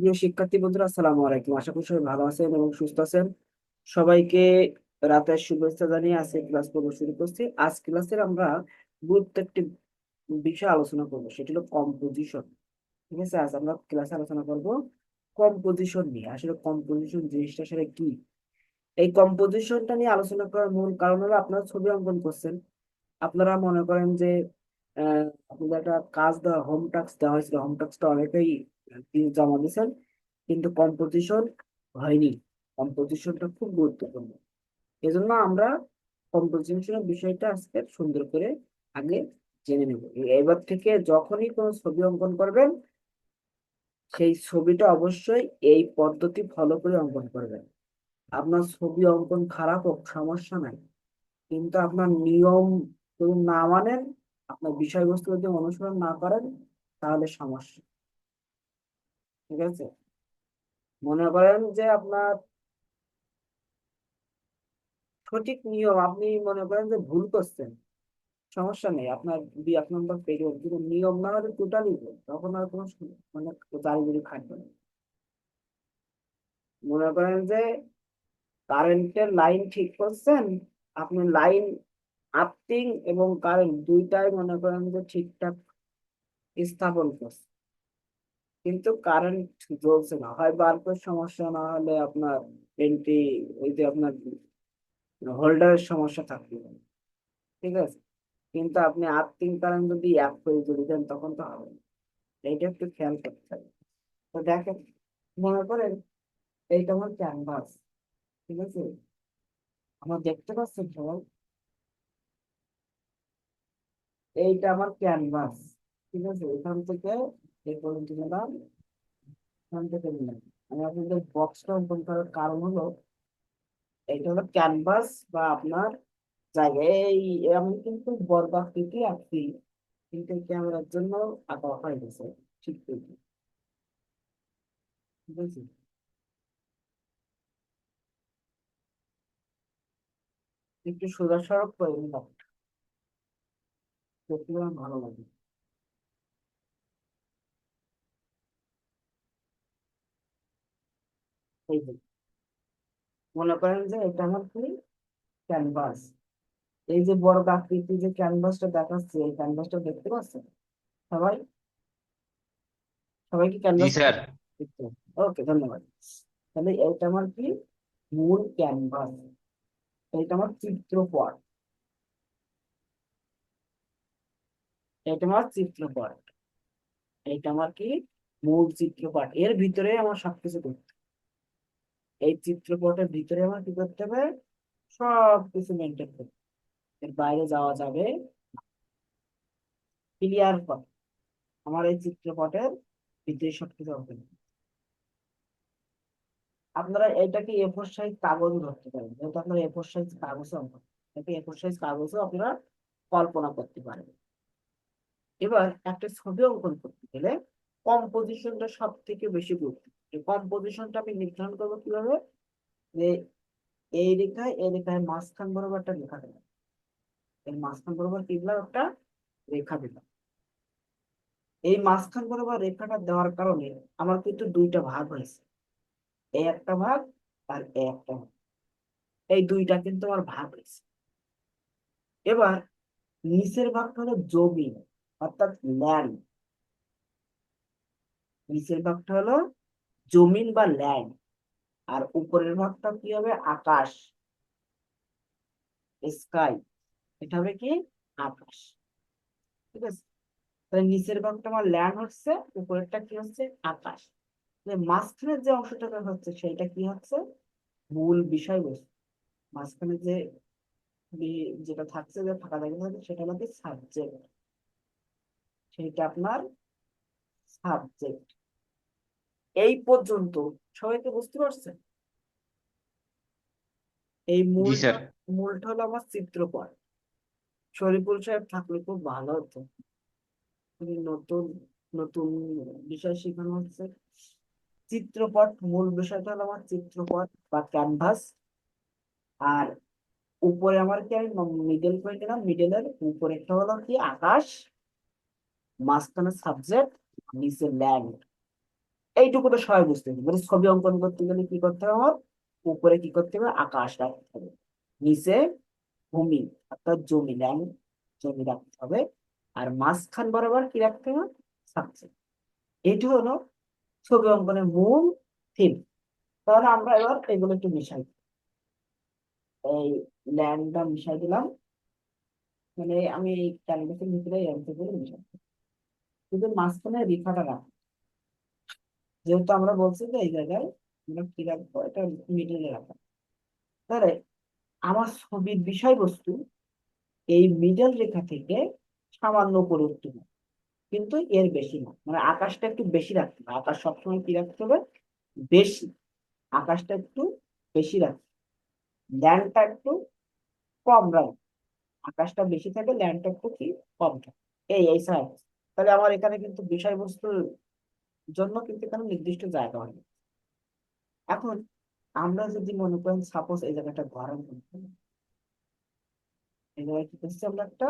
প্রিয় শিক্ষার্থী বন্ধুরা, আসসালামু আলাইকুম। আশা করি সবাই ভালো আছেন এবং সুস্থ আছেন। সবাইকে রাতের শুভেচ্ছা জানিয়ে আজকে ক্লাস পর্ব শুরু করছি। আজ ক্লাসের আমরা গুরুত্ব একটি বিষয় আলোচনা করব, সেটি হলো কম্পোজিশন ঠিক আছে, আজ আমরা ক্লাসে আলোচনা করব কম্পোজিশন নিয়ে। আসলে কম্পোজিশন জিনিসটা আসলে কি? এই কম্পোজিশনটা নিয়ে আলোচনা করার মূল কারণ হলো আপনারা ছবি অঙ্কন করছেন। আপনারা মনে করেন যে আপনাদের একটা কাজ দেওয়া হোম টাস্ক দেওয়া হয়েছিল। হোম টাস্কটা অনেকেই জমা দিয়েছেন, কিন্তু কম্পোজিশন হয়নি। কম্পোজিশনটা খুব গুরুত্বপূর্ণ। এজন্য আমরা কম্পোজিশনের বিষয়টা আজকে সুন্দর করে আগে জেনে নেব। এবার থেকে যখনই কোনো ছবি অঙ্কন করবেন, সেই ছবিটা অবশ্যই এই পদ্ধতি ফলো করে অঙ্কন করবেন। আপনার ছবি অঙ্কন খারাপ হোক, সমস্যা নাই। কিন্তু আপনার নিয়ম না মানেন আপনার বিষয়বস্তু যদি অনুসরণ না করেন, তাহলে সমস্যা। ঠিক আছে? মনে করেন যে আপনার সঠিক নিয়ম, আপনি মনে করেন যে ভুল করছেন, সমস্যা নেই। আপনার দুই, এক নম্বর পেজে কিন্তু নিয়ম না হলে টোটালি ভুল, তখন আর কোনো মানে জারিগুলি খাটবে না। মনে করেন যে কারেন্টের লাইন ঠিক করছেন, আপনি লাইন আর্থিং এবং কারেন্ট দুইটাই মনে করেন যে ঠিকঠাক স্থাপন করছে। কিন্তু কারেন্ট জ্বলছে না। হয় বাল্বের সমস্যা, না হলে আপনার এন্ট্রি ওই যে আপনার হোল্ডারের সমস্যা থাকতে পারে ঠিক আছে? কিন্তু আপনি আর্থিং কারেন্ট যদি এক করে যদি দেন, তখন তো হবে না। এইটা একটু খেয়াল করতে হবে। তো দেখেন, মনে করেন এইটা আমার ক্যানভাস ঠিক আছে? আমার দেখতে পাচ্ছেন সবাই? এইটা আমার ক্যানভাস ঠিক আছে? এখান থেকে এই পর্যন্ত এখান থেকে নিলাম। আমি আপনাদের বক্সটা অঙ্কন করার কারণ হলো, এটা হলো ক্যানভাস বা আপনার জায়গা এই, আমি কিন্তু বর্গাকৃতি আঁকছি, কিন্তু ক্যামেরার জন্য আঁকা হয়ে গেছে, ঠিক ঠিক আছে? একটু সোজা সড়ক করে নিলাম। দেখতে আমার ভালো লাগে। এই যে মনে করেন যে এটা আমার কি ক্যানভাস এই যে বড় আকৃতি যে ক্যানভাসটা দেখাচ্ছে এই ক্যানভাসটা দেখতে পাচ্ছেন? সবাই? সবাই কি ক্যানভাস স্যার। ওকে ধন্যবাদ। তাহলে এটা আমার কি? মূল ক্যানভাস এটা আমার চিত্রপট। এটা আমার চিত্রপট এটা আমার কি? মূল চিত্রপট এর ভিতরে আমার সবকিছু করতে এই চিত্রপটের ভিতরে আমার কি করতে হবে? সব কিছু মেনটেন করতে এর বাইরে যাওয়া যাবে ক্লিয়ার কথা আমার এই চিত্রপটের ভিতরে সবকিছু হবে আপনারা এটাকে এ ফোর সাইজ কাগজ ধরতে পারেন। যেহেতু আপনারা এ ফোর সাইজ কাগজও এটাকে এ ফোর সাইজ কাগজও আপনারা কল্পনা করতে পারেন এবার একটা ছবি অঙ্কন করতে গেলে কম্পোজিশনটা সব থেকে বেশি গুরুত্ব কম্পোজিশনটা আমি নির্ধারণ করব কীভাবে? যে এই রেখায় এই রেখায় মাঝখান বরাবর একটা রেখা দিলাম এর মাঝখান বরাবর কি দিলাম? একটা রেখা দিলাম। এই মাঝখান বরাবর রেখাটা দেওয়ার কারণে আমার কিন্তু দুইটা ভাগ হয়েছে। এই একটা ভাগ আর এই একটা ভাগ। এই দুইটা কিন্তু আমার ভাগ হয়েছে। এবার নিচের ভাগটা হলো জমি অর্থাৎ ল্যান্ড নিচের ভাগটা হলো জমিন বা ল্যান্ড আর উপরের ভাগটা কি হবে? আকাশ. স্কাই এটা হবে কি? আকাশ। ঠিক আছে? তাহলে নিচের ভাগটা আমার ল্যান্ড হচ্ছে, উপরেরটা কি হচ্ছে? আকাশ। মাঝখানের যে অংশটা হচ্ছে সেটা কি হচ্ছে? মূল বিষয়বস্তু। মাঝখানে যে যেটা থাকছে, যে ফাঁকা জায়গা থাকছে, সেটা কি সাবজেক্ট সেইটা আপনার সাবজেক্ট এই পর্যন্ত। সবাইকে বুঝতে পারছেন এই মূল মূলটা হলো আমার চিত্রপট শরীফুল সাহেব থাকলে খুব ভালো হতো। উনি নতুন নতুন বিষয় শেখানো হচ্ছে। চিত্রপট মূল বিষয়টা হলো আমার চিত্রপট বা ক্যানভাস আর উপরে আমার কি আমি মিডল করে দিলাম? মিডলের উপরেরটা হলো কি? আকাশ। মাঝখানে সাবজেক্ট নিচে ল্যান্ড এইটুকু তো সবাই বুঝতে হবে মানে ছবি অঙ্কন করতে গেলে কি করতে হবে আমার? উপরে কি করতে হবে? আকাশ রাখতে হবে। নিচে ভূমি, অর্থাৎ জমি ল্যান্ড জমি রাখতে হবে। আর মাঝখান বরাবর কি রাখতে হবে? সাবজেক্ট এটি হলো ছবি অঙ্কনের মূল থিম তাহলে আমরা এবার এগুলো একটু মিশাই। এই ল্যান্ডটা মিশাই দিলাম। মানে আমি এই ক্যানভাসের ভিতরে এই অংশগুলো মিশাই। কিন্তু মাঝখানে রেখাটা রাখ। যেহেতু আমরা বলছি যে এই জায়গায় আমরা কি রাখব? এটা মিডিলে রাখা তাহলে আমার ছবির বিষয়বস্তু এই মিডল রেখা থেকে সামান্য উপরে উঠতে হবে কিন্তু এর বেশি না। মানে আকাশটা একটু বেশি রাখতে হবে। আকাশ সবসময় কি রাখতে হবে? বেশি। আকাশটা একটু বেশি রাখতে ল্যান্ডটা একটু কম রাখবে। আকাশটা বেশি থাকে ল্যান্ডটা একটু কি? কম থাকে এই এই স্যার তাহলে আমার এখানে কিন্তু বিষয়বস্তুর জন্য কিন্তু এখানে নির্দিষ্ট জায়গা হয়নি। এখন আমরা যদি মনে করেন সাপোজ এই জায়গাটা ঘর অঙ্কন এই জায়গায় কি করছি আমরা একটা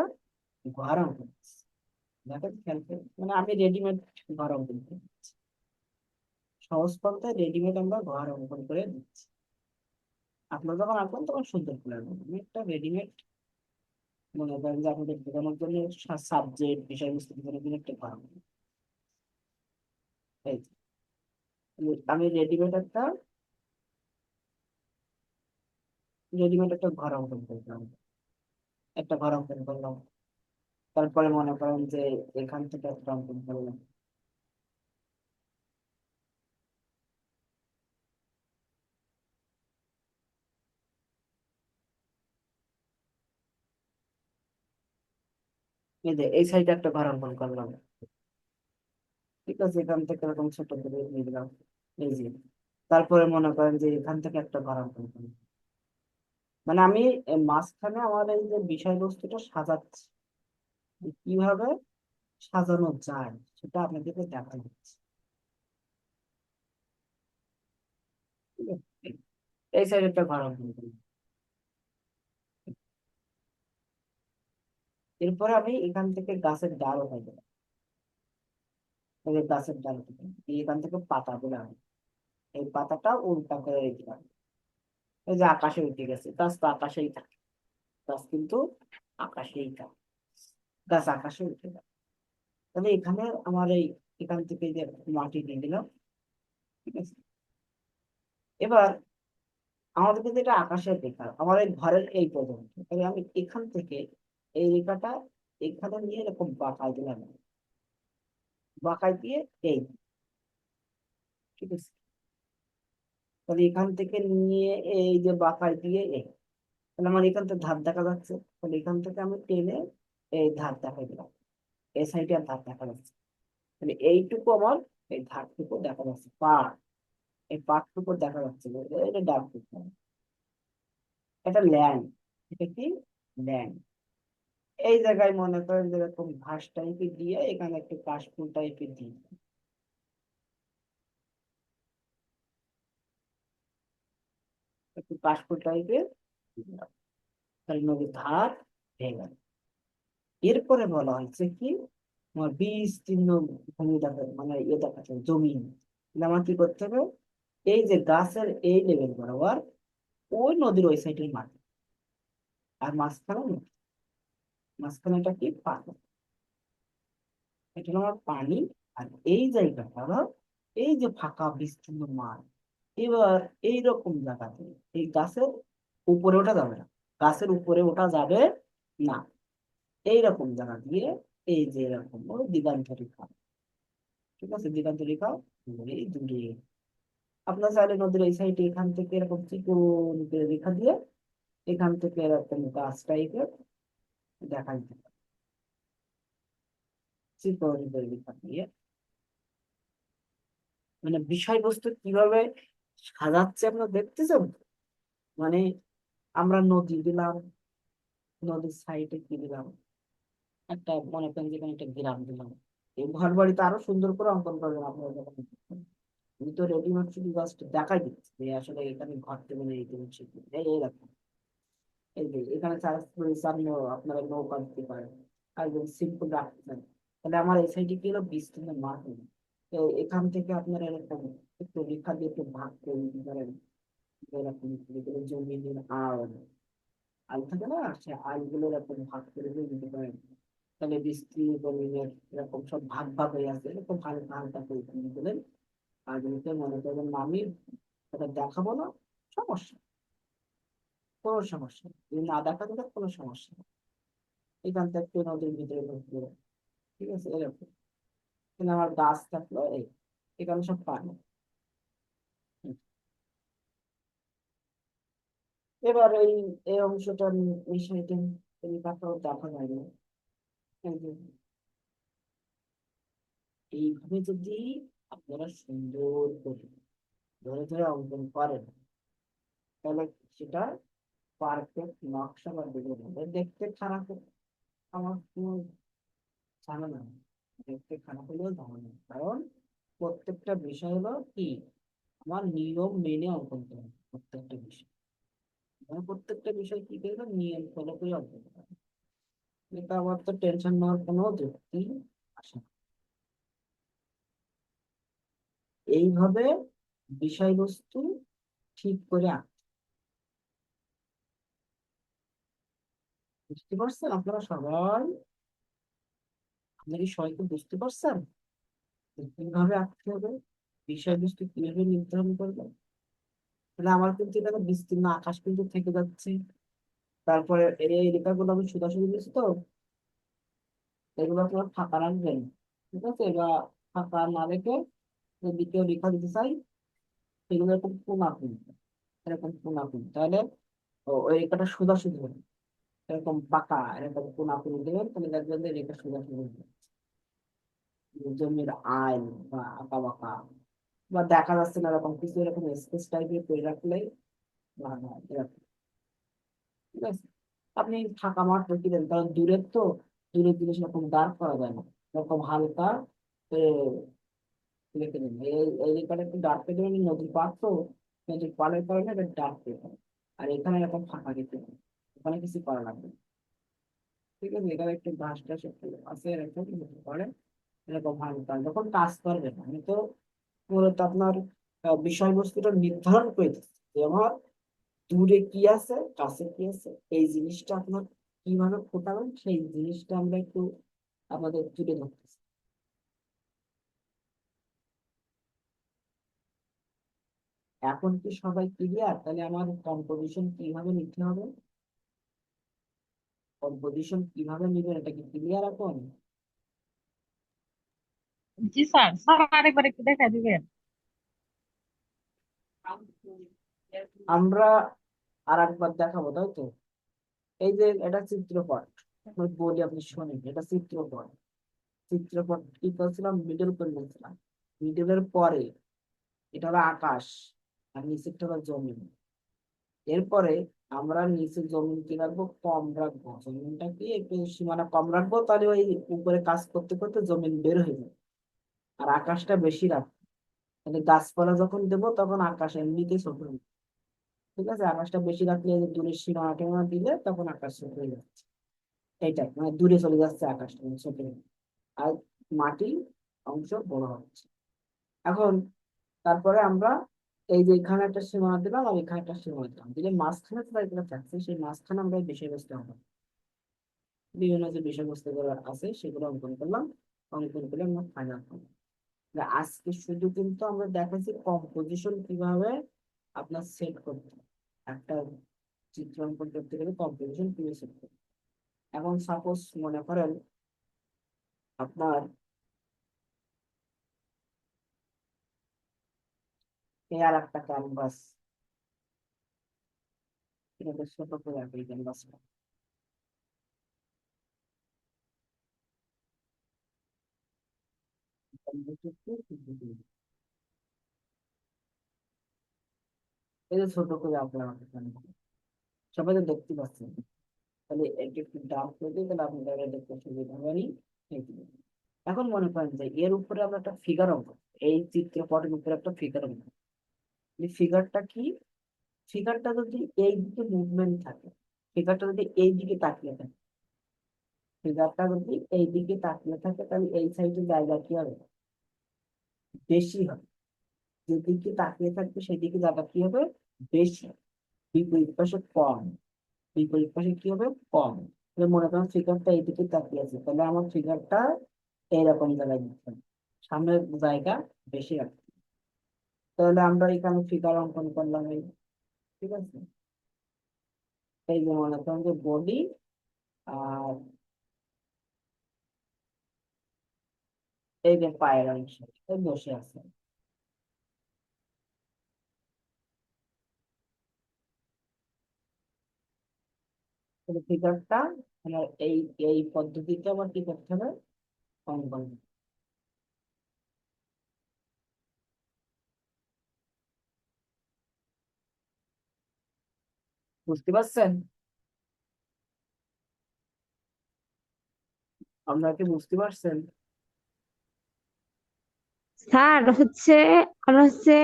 ঘর অঙ্কন দেখেন খেয়াল মানে আমি রেডিমেড ঘর অঙ্কন সহজ পন্থায় রেডিমেড আমরা ঘর অঙ্কন করে দিচ্ছি। আপনারা যখন আঁকবেন, তখন সুন্দর করে আঁকবেন আমি একটা রেডিমেড মনে করেন যে আপনাদের বোঝানোর জন্য সাবজেক্ট বিষয়বস্তু বোঝানোর জন্য একটা ঘর আমি রেডিমেড একটা রেডিমেড একটা ঘর অঙ্কন করলাম। একটা ঘর অঙ্কন করলাম। তারপরে মনে করেন যে এখান থেকে একটা অঙ্কন করলাম। এই যে, এই সাইডে একটা ঘর অঙ্কন করলাম। ঠিক আছে, এখান থেকে এরকম ছোট করে নিয়ে দিলাম এই যে, তারপরে মনে করেন যে এখান থেকে একটা ঘর অঙ্কন করলাম। মানে আমি মাঝখানে আমার এই যে বিষয়বস্তুটা সাজাচ্ছি। কীভাবে সাজানো যায়, সেটা আপনাদেরকে দেখা যাচ্ছে? এই সাইডে একটা ঘর অঙ্কন করলাম। এরপরে আমি এখান থেকে গাছের ডাল উঠাই দিলাম গাছের ডাল থেকে এখান থেকে পাতা দিলাম এই পাতাটা উল্টা করে রেখে এই যে আকাশে উঠে গেছে, গাছ তো আকাশেই থাকে। গাছ কিন্তু আকাশেই থাকে। গাছ আকাশে উঠে গেল। তাহলে এখানে আমার এই, এখান থেকে যে মাটি দিয়ে দিলাম ঠিক আছে? এবার আমাদের কিন্তু এটা আকাশের বেকার। আমার এই ঘরের এই পর্যন্ত। আমি এখান থেকে এই রেখাটা এখানে নিয়ে এরকম বাঁকাই দিলাম। বাঁকাই দিয়ে এই। ঠিক আছে। তাহলে এখান থেকে নিয়ে এই যে বাঁকাই দিয়ে এই তাহলে আমার এখান থেকে ধার দেখা যাচ্ছে। তাহলে এখান থেকে আমি টেনে এই ধার দেখাই দিলাম। এই সাইডে আর ধার দেখা যাচ্ছে। তাহলে এইটুকু আমার এই ধারটুকু দেখা যাচ্ছে। পাট এই পাটটুকু দেখা যাচ্ছে এটা ডাক এটা ল্যান্ড এটা কি? ল্যান্ড এই জায়গায় মনে করেন যেরকম ঘাস টাইপের দিয়ে এখানে একটু কাশফুল টাইপের দিয়ে একটু কাশফুল টাইপের ধার গেল। এরপরে বলা হয়েছে কি আমার বিস্তীর্ণ ভূমি দেখা মানে ইয়ে দেখাচ্ছে, জমি। তাহলে আমার কি করতে হবে? এই যে গাছের এই লেভেল বরাবর ওই নদীর ওই সাইডের মাটি। আর মাঝখানে নদী মাঝখানে এটা কি? পানি। এটা আমার পানি। আর এই জায়গাটা, এই যে ফাঁকা বিস্তীর্ণ মাঠ, এবার এইরকম জায়গাতে এই গাছের উপরে ওঠা যাবে না। গাছের উপরে ওঠা যাবে না। এইরকম জায়গা দিয়ে এই যে এরকম দিগান্ত রেখা। ঠিক আছে? দিগান্ত রেখা দূরে দূরে। আপনার চাইলে নদীর এই সাইডে এখান থেকে এরকম চিকন রেখা দিয়ে এখান থেকে এরকম গাছ টাইপের দেখা পারে। মানে বিষয়বস্তু কীভাবে সাজাচ্ছে আপনারা দেখতেছেন মানে আমরা নদী দিলাম, নদীর সাইডে কি দিলাম? একটা মনে করেন যেখানে একটা গ্রাম দিলাম। এই ঘর বাড়িতে আরও সুন্দর করে অঙ্কন করবেন আপনারা আমি তো রেডিমেড শুধু জাস্ট দেখাই দিচ্ছি যে আসলে এখানে ঘর থেকে এই জিনিস এই এরকম এই যে এখানে চার্জ করে আপনারা নৌকা দিতে পারেন যদি সিম্পল রাখতে চান তাহলে আমার এই সাইডে কি হলো বিস্তীর্ণ মাঠ হলো তো এখান থেকে আপনারা এরকম একটু রেখা দিয়ে একটু ভাগ করে দিতে পারেন। এরকম যেগুলো জমিনের আল আল থাকে না সে আলগুলো এরকম ভাগ করে দিয়ে দিতে পারেন। তাহলে বৃষ্টি জমিনের এরকম সব ভাগ ভাগ হয়ে আছে এরকম হালকা হালকা করে দিলেন আর মনে করবেন না, আমি এটা দেখাবো না সমস্যা। কোনো সমস্যা। যদি না দেখা দিলে কোনো সমস্যা নেই। এখান থেকে নদীর ভিতরে ঢুকবে ঠিক আছে? এরকম। এখানে আমার গাছ থাকল, এই এখানে সব পানি। এবার এই এই অংশটা আমি, এই পাতাও দেখা যায়। না এই এইভাবে যদি আপনারা সুন্দর করে ধরে ধরে অঙ্কন করেন, তাহলে সেটা পারফেক্ট নকশা বা ডিজাইন হবে দেখতে খারাপ আমার কোনো ঝামেলা নেই। দেখতে খারাপ হলেও ঝামেলা কারণ প্রত্যেকটা বিষয় হলো কি? আমার নিয়ম মেনে অঙ্কন হবে প্রত্যেকটা বিষয়। আমি প্রত্যেকটা বিষয় কি করব নিয়ম ফলো করে অঙ্কন হবে এটা আমার তো টেনশন নেওয়ার কোনো যুক্তি আসে না। এইভাবে বিষয়বস্তু ঠিক করে আঁকতে বুঝতে পারছেন? আপনারা সবাই? আপনারা কি কি বুঝতে পারছেন? কীভাবে আঁকতে হবে? বিষয়বস্তু কীভাবে নির্ধারণ করবেন? তাহলে আমার কিন্তু এখানে বিস্তীর্ণ আকাশ কিন্তু থেকে যাচ্ছে। তারপরে এই রেখাগুলো আমি সোজাসুজি দিচ্ছি তো, এগুলো আপনার ফাঁকা রাখবেন, ঠিক আছে? বা ফাঁকা না রেখে দ্বিতীয় রেখা দিতে চাই, সেগুলো এরকম কোনা এরকম কোনা তাহলে ও- রেখাটা সোজাসুজি হবে। এরকম পাকা এরকম কোনা কোন দেবেন তাহলে দেখবেন যে রেখা সোজাসুজি হবে জমির আইল বা আঁকা বাঁকা, বা দেখা যাচ্ছে না এরকম কিছু, এরকম স্কেচ টাইপের করে রাখলে ভালো ঠিক আছে? আপনি ফাঁকা মাঠ রেখে দেন, কারণ দূরের তো, দূরের জিনিস এরকম দাঁড় করা যায় না। এরকম হালকা রেখে দেন। এই রেখাটা একটু পেয়ে দেবেন, নদীর পাড় তো, নদীর পাড়ের কারণে এটা পেয়ে যাবে আর এখানে এরকম ফাঁকা রেখে দেন ওখানে কিছু করা লাগবে ঠিক আছে এখানে একটু ঘাস টাস একটু আছে এরকম পারে এরকম হালকা যখন কাজ করবেন আমি তো মূলত আপনার বিষয়বস্তুটা নির্ধারণ করে দিচ্ছি যে আমার দূরে কি আছে, কাছে কি আছে, এই জিনিসটা আপনার কীভাবে ফোটাবেন সেই জিনিসটা আমরা একটু আমাদের তুলে ধরতেছি এখন কি সবাই ক্লিয়ার তাহলে আমার কম্পোজিশন কীভাবে নিতে হবে? কম্পোজিশন কীভাবে নিবেন এটা কি ক্লিয়ার এখন? জি স্যার স্যার আরেকবার একটু দেখা দিবেন। আমরা আর একবার দেখাবো তাই তো? এই যে এটা চিত্রপট বলি আপনি শোনেন এটা চিত্রপট চিত্রপট কি করছিলাম? মিডল করে নিয়েছিলাম। মিডলের পরে এটা হলো আকাশ আর নিচেরটা হলো জমিন। এরপরে আমরা নিচে জমিন কি রাখব? কম রাখব। জমিনটা কি? একটু সীমানা কম রাখব, তাহলে ওই উপরে কাজ করতে করতে জমিন বের হয়ে যাবে। আর আকাশটা বেশি রাখব। তাহলে গাছপালা যখন দেবো, তখন আকাশ এমনিতেই ছোট যাবে। ঠিক আছে? আকাশটা বেশি রাখলে দূরের সীমানা টিমানা দিলে তখন আকাশ ছোট হয়ে যাচ্ছে এইটাই মানে দূরে চলে যাচ্ছে আকাশটা মানে ছোট হয়ে আর মাটি অংশ বড় হচ্ছে। এখন তারপরে আমরা এই যে এখানে একটা সীমানা দিলাম আর এখানে একটা সীমানা দিলাম দিলে মাঝখানে তো এগুলো থাকছে সেই মাঝখানে আমরা বিষয়বস্তু আঁকবো। বিভিন্ন যে বিষয়বস্তু গুলো আছে, সেগুলো অঙ্কন করলাম, অঙ্কন করে আমরা ফাইনাল করলাম আজকে শুধু কিন্তু আমরা দেখাচ্ছি কম্পোজিশন কীভাবে আপনার সেট করতে একটা চিত্র অঙ্কন করতে গেলে কম্পোজিশন কীভাবে সেট করতে এখন সাপোজ মনে করেন আপনার আর একটা ক্যানভাস ছোট করে এই ক্যানভাসটা এই যে ছোট করে আপনার সবাই তো দেখতে পাচ্ছেন তাহলে এটা একটু ডার্ক করে দিই তাহলে আপনাদের দেখতে সুবিধা হবে। এখন মনে করেন যে এর উপরে আমরা একটা ফিগার অঙ্ক এই চিত্রপটের উপরে একটা ফিগার অঙ্ক এই ফিগারটা কি? ফিগারটা যদি এই দিকে মুভমেন্ট থাকে ফিগারটা যদি এই দিকে তাকিয়ে থাকে ফিগারটা যদি এই দিকে তাকিয়ে থাকে, তাহলে এই সাইডে জায়গা কি হবে? বেশি হবে। যেদিকে তাকিয়ে থাকবে, সেদিকে যাটা কি হবে? বেশি বিপরীত পাশে কম। বিপরীত পাশে কি হবে? কম। তাহলে মনে করেন ফিগারটা এইদিকে তাকিয়ে আছে, তাহলে আমার ফিগারটা এইরকম জায়গায় সামনের জায়গা বেশি রাখতে। তাহলে আমরা এখানে ফিগার অঙ্কন করলাম এই ঠিক আছে? এই যে মনে করেন যে বডি আর এই যে পায়ের অংশ বসে আছে। ফিগারটা আমার এই এই পদ্ধতিতে আমার কি করতে হবে? অঙ্কন বুঝতে পারছেন? আপনারা কি বুঝতে পারছেন? স্যার হচ্ছে আমরা হচ্ছে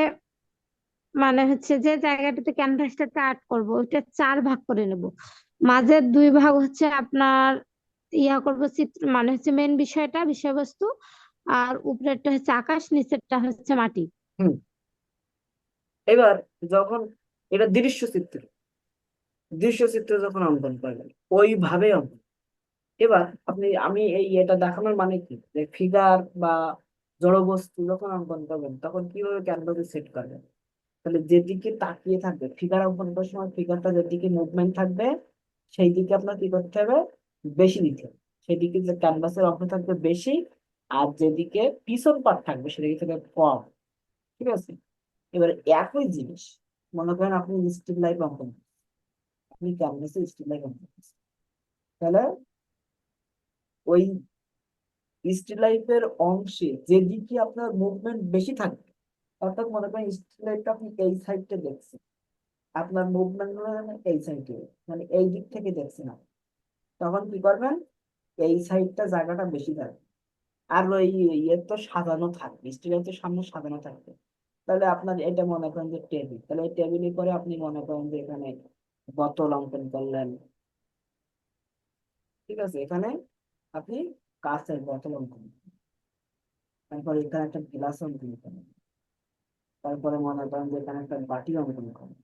মানে হচ্ছে যে জায়গাটাতে ক্যানভাসটাতে আর্ট করব ওইটা চার ভাগ করে নেব। মাঝের দুই ভাগ হচ্ছে আপনার ইয়া করব চিত্র মানে হচ্ছে মেন বিষয়টা বিষয়বস্তু আর উপরেরটা হচ্ছে আকাশ নিচেরটা হচ্ছে মাটি। হুম। এবার যখন এটা দৃশ্য চিত্র দৃশ্য চিত্র যখন অঙ্কন করবেন ওইভাবে অঙ্কন। এবার আপনি, আমি এই এটা দেখানোর মানে কি? যে ফিগার বা জড়বস্তু যখন অঙ্কন করবেন, তখন কীভাবে ক্যানভাসে সেট করবেন? তাহলে যেদিকে তাকিয়ে থাকবে ফিগার অঙ্কন করার সময় ফিগারটা যেদিকে মুভমেন্ট থাকবে, সেই দিকে আপনার কি করতে হবে? বেশি দিতে হবে। সেদিকে যে ক্যানভাসের অংশ থাকবে বেশি, আর যেদিকে পিছন পার্ট থাকবে সেদিকে থাকবে? কম। ঠিক আছে? এবার একই জিনিস, মনে করেন আপনি স্টিল লাইফ অঙ্কন স্টিল লাইফ অঙ্কন করছেন। তাহলে ওই অংশে, যেদিকে আপনার মুভমেন্ট বেশি থাকবে, অর্থাৎ মনে করেন স্টিল লাইফটা আপনি এই সাইডটা দেখছেন, আপনার মুভমেন্ট এই সাইডে মানে এই দিক থেকে দেখছেন আপনি, তখন কি করবেন এই সাইডটা জায়গাটা বেশি থাকবে, আর ওই ইয়ে তো সাজানো থাকবে লাইফের সামনে সাজানো থাকবে, তাহলে আপনার এটা মনে করেন যে টেবিল তাহলে এই টেবিলের পরে আপনি মনে করেন যে এখানে বোতল অঙ্কন করলেন। ঠিক আছে, এখানে আপনি কাঁচের বোতল অঙ্কন তারপর এখানে একটা গ্লাস অঙ্কন করেন তারপরে মনে করেন যে এখানে একটা বাটি অঙ্কন করেন।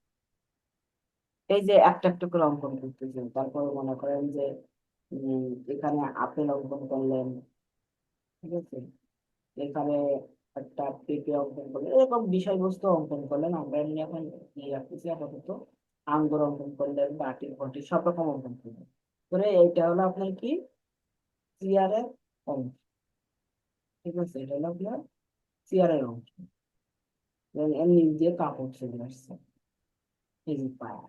এই যে একটা একটা করে অঙ্কন করতেছেন, তারপরে মনে করেন যে এখানে আপেল অঙ্কন করলেন। ঠিক আছে, এখানে একটা পেঁপে অঙ্কন করলেন, এরকম বিষয়বস্তু অঙ্কন করলেন। আমরা এমনি এখন নিয়ে রাখতেছি আপাতত। আঙ্গুর অঙ্কন করলেন বাটি ঘটি, সব রকম অঙ্কন করলেন করে এইটা হলো আপনার কি? চেয়ারের অংশ। ঠিক আছে, এটা হলো আপনার চেয়ারের এবং এর নিচ দিয়ে কাপড় চলে আসছে। এই পায়া।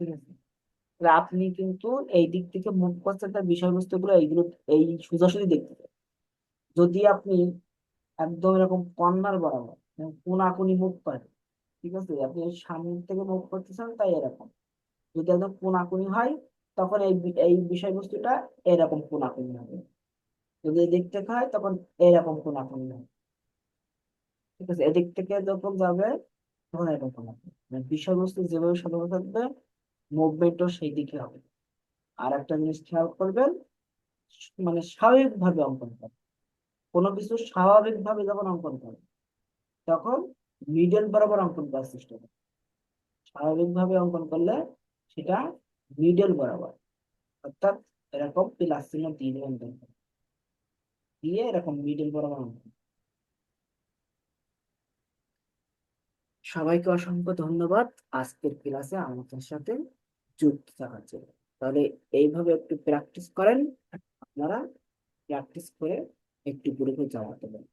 ঠিক আছে? আপনি কিন্তু এই দিক থেকে মুখ করছেন, তার বিষয়বস্তুগুলো এইগুলো, এই সোজাসুজি দেখতে পাবেন যদি আপনি একদম এরকম কর্নার বরাবর মানে কোনাকুনি মুখ করেন ঠিক আছে? আপনি সামনে থেকে মুখ করতেছেন তাই এরকম। যদি একদম কোনাকুনি হয়, তখন এই এই বিষয়বস্তুটা এরকম কোনাকুনি হবে। যদি এদিক থেকে হয়, তখন এরকম কোনাকুনি হবে। ঠিক আছে? এদিক থেকে যখন যাবে, তখন এরকম কোনাকুনি মানে বিষয়বস্তু যেভাবে সাজানো থাকবে মুভমেন্টও সেই দিকে হবে। আর একটা জিনিস খেয়াল করবেন মানে স্বাভাবিকভাবে অঙ্কন করে কোনো কিছু স্বাভাবিকভাবে যখন অঙ্কন করে তখন মিডল বরাবর অঙ্কন করার চেষ্টা করবেন স্বাভাবিকভাবে অঙ্কন করলে সেটা মিডল বরাবর। অর্থাৎ এরকম প্লাস চিহ্ন দিয়ে দেবেন দিয়ে এরকম মিডল বরাবর অঙ্কন সবাইকে অসংখ্য ধন্যবাদ। আজকের ক্লাসে আমাদের সাথে যুক্ত থাকার জন্য। তাহলে এইভাবে একটু প্র্যাকটিস করেন। আপনারা প্র্যাকটিস করে একটু গ্রুপে জমা দেবেন।